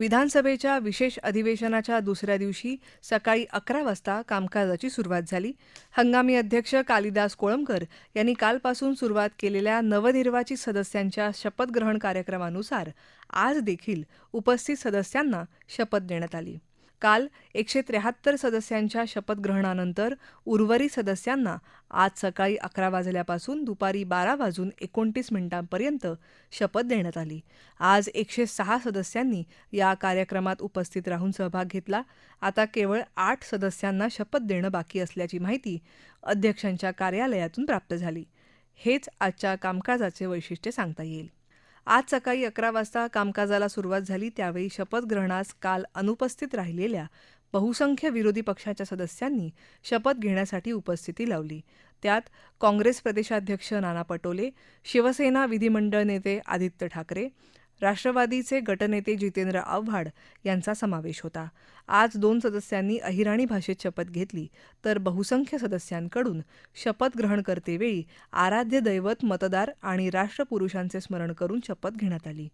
विधानसभेच्या विशेष अधिवेशनाच्या दुसऱ्या दिवशी सकाळी अकरा वाजता कामकाजाची सुरुवात झाली. हंगामी अध्यक्ष कालिदास कोळंबकर यांनी कालपासून सुरुवात केलेल्या नवनिर्वाचित सदस्यांच्या शपथग्रहण कार्यक्रमानुसार आज देखील उपस्थित सदस्यांना शपथ देण्यात आली. काल एकशे त्र्याहत्तर सदस्यांच्या शपथग्रहणानंतर उर्वरित सदस्यांना आज सकाळी अकरा वाजल्यापासून दुपारी बारा वाजून एकोणतीस मिनिटांपर्यंत शपथ देण्यात आली. आज एकशे सहा सदस्यांनी या कार्यक्रमात उपस्थित राहून सहभाग घेतला. आता केवळ आठ सदस्यांना शपथ देणं बाकी असल्याची माहिती अध्यक्षांच्या कार्यालयातून प्राप्त झाली. हेच आजच्या कामकाजाचे वैशिष्ट्य सांगता येईल. आज सकाळी अकरा वाजता कामकाजाला सुरुवात झाली त्यावेळी शपथग्रहणास काल अनुपस्थित राहिलेल्या बहुसंख्य विरोधी पक्षाच्या सदस्यांनी शपथ घेण्यासाठी उपस्थिती लावली. त्यात काँग्रेस प्रदेशाध्यक्ष नाना पटोले शिवसेना विधिमंडळ नेते आदित्य ठाकरे राष्ट्रवादीचे गटनेते जितेंद्र आव्हाड यांचा समावेश होता. आज दोन सदस्यांनी अहिराणी भाषेत शपथ घेतली तर बहुसंख्य सदस्यांकडून शपथ ग्रहण करतेवेळी आराध्य दैवत मतदार आणि राष्ट्रपुरुषांचे स्मरण करून शपथ घेण्यात आली.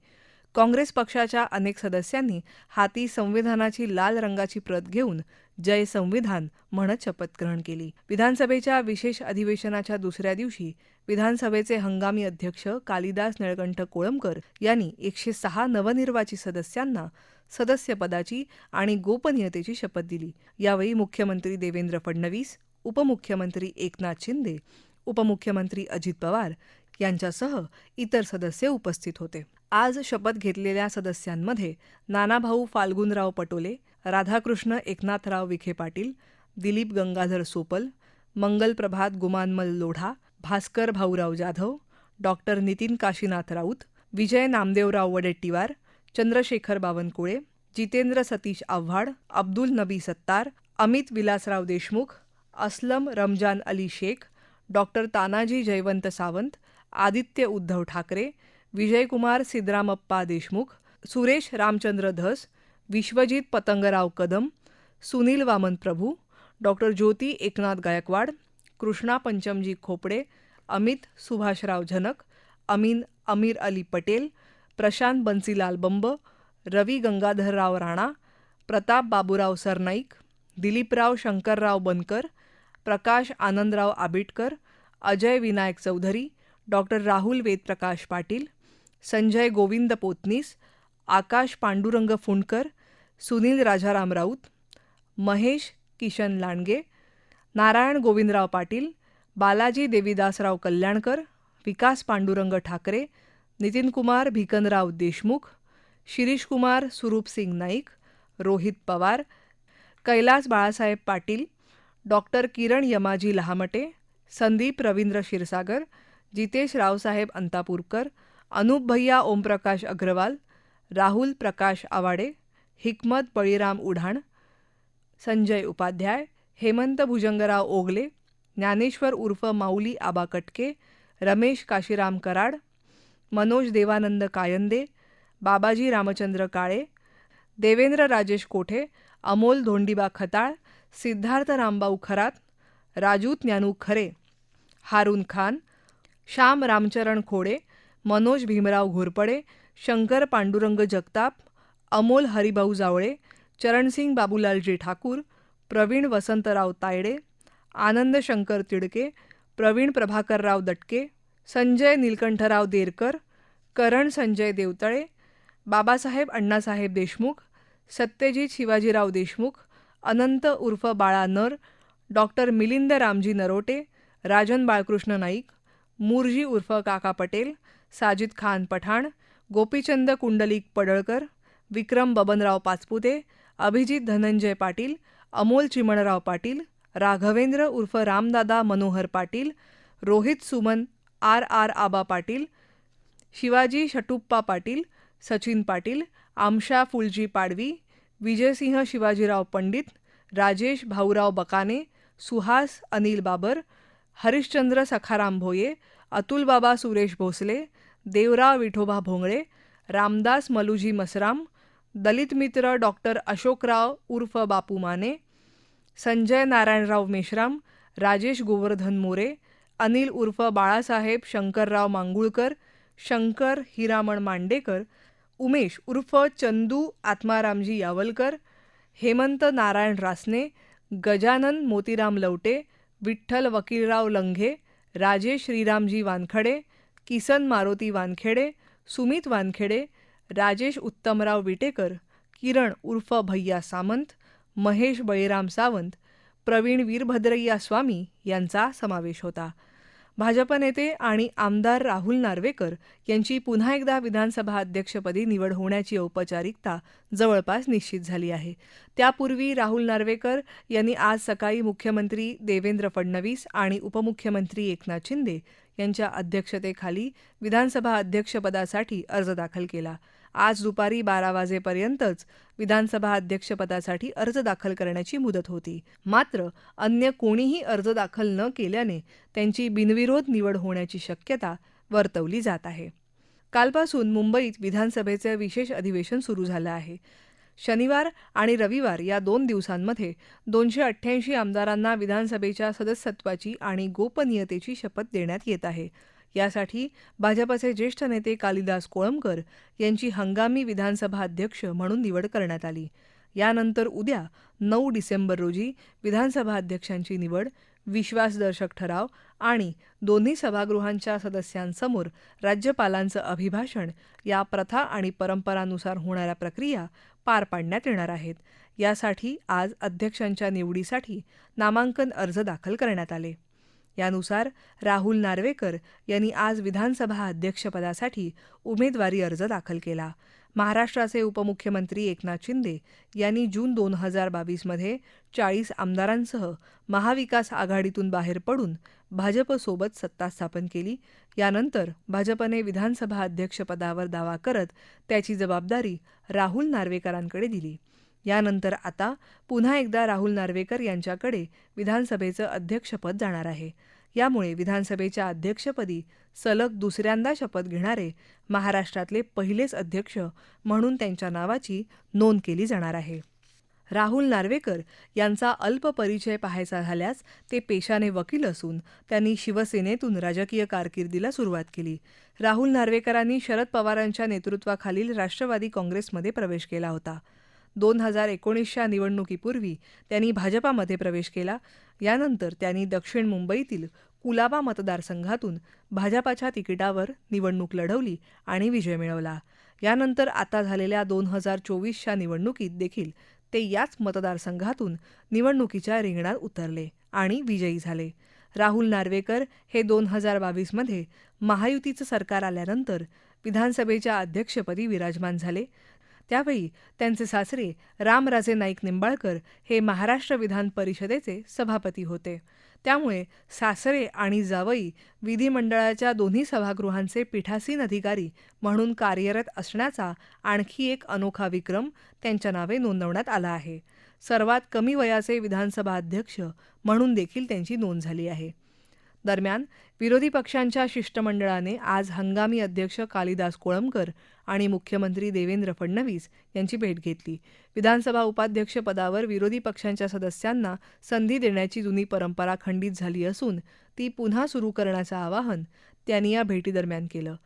काँग्रेस पक्षाच्या अनेक सदस्यांनी हाती संविधानाची लाल रंगाची प्रत घेऊन जय संविधान म्हणत शपथग्रहण केली. विधानसभेच्या विशेष अधिवेशनाच्या दुसऱ्या दिवशी विधानसभेचे हंगामी अध्यक्ष कालिदास निळकंठ कोळंबकर यांनी एकशे सहा नवनिर्वाचित सदस्यांना सदस्यपदाची आणि गोपनीयतेची शपथ दिली. यावेळी मुख्यमंत्री देवेंद्र फडणवीस उपमुख्यमंत्री एकनाथ शिंदे उपमुख्यमंत्री अजित पवार यांच्यासह इतर सदस्य उपस्थित होते. आज शपथ घेतलेल्या सदस्यांमध्ये Nanabhau Falgunrao Patole Radhakrishna Eknathrao Vikhe Patil Dilip Gangadhar Sopal Mangalprabhat Gumanmal Lodha Bhaskar Bhaurao Jadhav doctor Nitin Kashinath Raut Vijay Namdevrao Wadettiwar Chandrashekhar Bawankule Jitendra Satish Awhad Abdul Nabi Sattar Amit Vilasrao Deshmukh Aslam Ramzan Ali Shaikh doctor Tanaji Jaywant Sawant Aditya Uddhav Thackeray Vijaykumar Siddharamappa Deshmukh Suresh Ramchandra Dhas Vishwajit Patangrao Kadam Sunil Waman Prabhu doctor Jyoti Eknath Gaikwad Krishna Panchamji Khopde Amit Subhashrao Jhanak Amin Amir Ali Patel Prashant Bansilal Bamb Ravi Gangadharrao Rana Pratap Baburao Sarnaik Diliprao Shankarrao Bankar Prakash Anandrao Abitkar Ajay Vinayak Chaudhari doctor Rahul Vedprakash Patil Sanjay Govind Potnis Akash Pandurang Fundkar Sunil Rajaram Raut Mahesh Kishan Landge Narayan Govindrao Patil Balaji Devidasrao Kalyankar Vikas Pandurang Thackeray Nitinkumar Bhikanrao Deshmukh Shirishkumar Suroopsingh Naik Rohit Pawar Kailas Balasaheb Patil doctor Kiran Yamaji Lahamate Sandeep Ravindra Kshirsagar Jitesh Raosaheb Antapurkar Anup भैया ओमप्रकाश अग्रवाल राहुल प्रकाश आवाडे हिकमत बळीराम उढाण संजय उपाध्याय हेमंत भुजंगराव ओगले ज्ञानेश्वर उर्फ माऊली आबा कटके रमेश काशीराम कराड मनोज देवानंद कायंदे बाबाजी रामचंद्र काळे देवेंद्र राजेश कोठे अमोल धोंडीबा खताळ सिद्धार्थ रामबाऊ खरात राजू ज्ञानू खरे हारून खान श्याम रामचरण खोडे मनोज भीमराव घोरपडे शंकर पांडुरंग जगताप अमोल हरिभाऊ जावळे चरणसिंग बाबूलालजी ठाकूर प्रवीण वसंतराव तायडे आनंद शंकर तिडके प्रवीण प्रभाकरराव दटके संजय नीलकंठराव देरकर करण संजय देवतळे बाबासाहेब अण्णासाहेब देशमुख सत्यजित शिवाजीराव देशमुख अनंत उर्फ Bala Nar doctor Milind Ramji Narote Rajan Balkrishna Naik Murji उर्फ काका पटेल साजिद खान पठाण गोपीचंद कुंडलिक पडळकर विक्रम बबनराव पाचपुते अभिजित धनंजय पाटील अमोल चिमणराव पाटील राघवेंद्र उर्फ Ramdada Manohar Patil Rohit Suman R R आबा पाटील शिवाजी शटुप्पा पाटील सचिन पाटील आमशा फुलजी पाडवी विजयसिंह शिवाजीराव पंडित राजेश भाऊराव बकाने सुहास अनिल बाबर हरिश्चंद्र सखाराम भोये अतुलबाबा सुरेश भोसले देवराव विठोबा भोंगळे रामदास मलुजी मसराम दलित मित्र डॉक्टर अशोकराव उर्फ बापू माने संजय नारायणराव मेश्राम राजेश गोवर्धन मोरे अनिल उर्फ बाळासाहेब शंकरराव मांगुळकर शंकर हिरामण मांडेकर उमेश उर्फ चंदू आत्मारामजी यावलकर हेमंत नारायण रासने गजानन मोतीराम लवटे विठ्ठल वकीलराव लंघे राजेश श्रीरामजी वानखडे किसन मारुती वानखेडे सुमित वानखेडे राजेश उत्तमराव विटेकर किरण उर्फ भैया सामंत महेश बळीराम सावंत प्रवीण वीरभद्रय्या स्वामी यांचा समावेश होता. भाजप नेते आणि आमदार राहुल नार्वेकर यांची पुन्हा एकदा विधानसभा अध्यक्षपदी निवड होण्याची औपचारिकता जवळपास निश्चित झाली आहे. त्यापूर्वी राहुल नार्वेकर यांनी आज सकाळी मुख्यमंत्री देवेंद्र फडणवीस आणि उपमुख्यमंत्री एकनाथ शिंदे यांच्या अध्यक्षतेखाली विधानसभा अध्यक्षपदासाठी अर्ज दाखल केला. आज दुपारी बारा वाजेपर्यंतच विधानसभा अध्यक्षपदासाठी अर्ज दाखल करण्याची मुदत होती. मात्र अन्य कोणीही अर्ज दाखल न केल्याने त्यांची बिनविरोध निवड होण्याची शक्यता वर्तवली जात आहे. कालपासून मुंबईत विधानसभेचे विशेष अधिवेशन सुरू झालं आहे. शनिवार आणि रविवार या दोन दिवसांमध्ये दोनशे अठ्ठ्याऐंशी आमदारांना विधानसभेच्या सदस्यत्वाची आणि गोपनीयतेची शपथ देण्यात येत आहे. यासाठी भाजपचे ज्येष्ठ नेते कालिदास कोळंबकर यांची हंगामी विधानसभा अध्यक्ष म्हणून निवड करण्यात आली. यानंतर उद्या नऊ डिसेंबर रोजी विधानसभा अध्यक्षांची निवड विश्वासदर्शक ठराव आणि दोन्ही सभागृहांच्या सदस्यांसमोर राज्यपालांचं अभिभाषण या प्रथा आणि परंपरानुसार होणाऱ्या प्रक्रिया पार पाडण्यात येणार आहेत. यासाठी आज अध्यक्षांच्या निवडीसाठी नामांकन अर्ज दाखल करण्यात आले. यानुसार राहुल नार्वेकर यांनी आज विधानसभा अध्यक्षपदासाठी उमेदवारी अर्ज दाखल केला. महाराष्ट्राचे उपमुख्यमंत्री एकनाथ शिंदे यांनी जून दोन हजार बावीसमध्ये चाळीस आमदारांसह महाविकास आघाडीतून बाहेर पडून भाजपसोबत सत्ता स्थापन केली. यानंतर भाजपने विधानसभा अध्यक्षपदावर दावा करत त्याची जबाबदारी राहुल नार्वेकरांकडे दिली. यानंतर आता पुन्हा एकदा राहुल नार्वेकर यांच्याकडे विधानसभेचं अध्यक्षपद जाणार आहे. यामुळे विधानसभेच्या अध्यक्षपदी सलग दुसऱ्यांदा शपथ घेणारे महाराष्ट्रातले पहिलेच अध्यक्ष म्हणून त्यांच्या नावाची नोंद केली जाणार आहे. राहुल नार्वेकर यांचा अल्प परिचय पाहायचा झाल्यास ते पेशाने वकील असून त्यांनी शिवसेनेतून राजकीय कारकिर्दीला सुरुवात केली. राहुल नार्वेकरांनी शरद पवारांच्या नेतृत्वाखालील राष्ट्रवादी काँग्रेसमध्ये प्रवेश केला होता. दोन हजार एकोणीसच्या निवडणुकीपूर्वी त्यांनी भाजपामध्ये प्रवेश केला. यानंतर त्यांनी दक्षिण मुंबईतील कुलाबा मतदारसंघातून भाजपाच्या तिकिटावर निवडणूक लढवली आणि विजय मिळवला. यानंतर आता झालेल्या दोन हजार चोवीसच्या निवडणुकीत देखील ते याच मतदारसंघातून निवडणुकीच्या रिंगणात उतरले आणि विजयी झाले. राहुल नार्वेकर हे दोन हजार बावीसमध्ये महायुतीचं सरकार आल्यानंतर विधानसभेच्या अध्यक्षपदी विराजमान झाले. त्यावेळी त्यांचे सासरे रामराजे नाईक निंबाळकर हे महाराष्ट्र विधान परिषदेचे सभापती होते. त्यामुळे सासरे आणि जावई विधिमंडळाच्या दोन्ही सभागृहांचे पीठासीन अधिकारी म्हणून कार्यरत असण्याचा आणखी एक अनोखा विक्रम त्यांच्या नावे नोंदवण्यात आला आहे. सर्वात कमी वयाचे विधानसभा अध्यक्ष म्हणून देखील त्यांची नोंद झाली आहे. दरम्यान विरोधी पक्षांच्या शिष्टमंडळाने आज हंगामी अध्यक्ष कालिदास कोळंबकर आणि मुख्यमंत्री देवेंद्र फडणवीस यांची भेट घेतली. विधानसभा उपाध्यक्षपदावर विरोधी पक्षांच्या सदस्यांना संधी देण्याची जुनी परंपरा खंडित झाली असून ती पुन्हा सुरू करण्याचं आवाहन त्यांनी या भेटीदरम्यान केलं.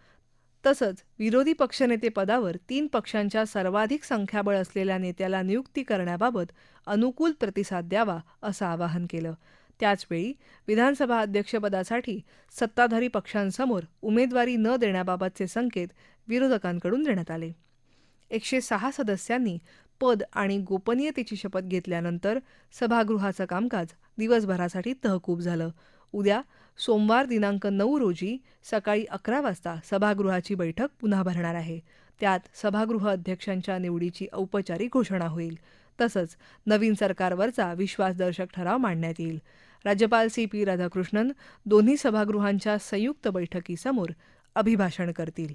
तसंच विरोधी पक्षनेतेपदावर तीन पक्षांच्या सर्वाधिक संख्याबळ असलेल्या नेत्याला नियुक्ती करण्याबाबत अनुकूल प्रतिसाद द्यावा असं आवाहन केलं. त्याचवेळी विधानसभा अध्यक्षपदासाठी सत्ताधारी पक्षांसमोर उमेदवारी न देण्याबाबतचे संकेत विरोधकांकडून देण्यात आले. एकशे सहा सदस्यांनी पद आणि गोपनीयतेची शपथ घेतल्यानंतर सभागृहाचं कामकाज दिवसभरासाठी तहकूब झालं. उद्या सोमवार दिनांक नऊ रोजी सकाळी अकरा वाजता सभागृहाची बैठक पुन्हा भरणार आहे. त्यात सभागृह अध्यक्षांच्या निवडीची औपचारिक घोषणा होईल. तसंच नवीन सरकारवरचा विश्वासदर्शक ठराव मांडण्यात येईल. राज्यपाल सी पी राधाकृष्णन दोन्ही सभागृहांच्या संयुक्त बैठकीसमोर अभिभाषण करतील.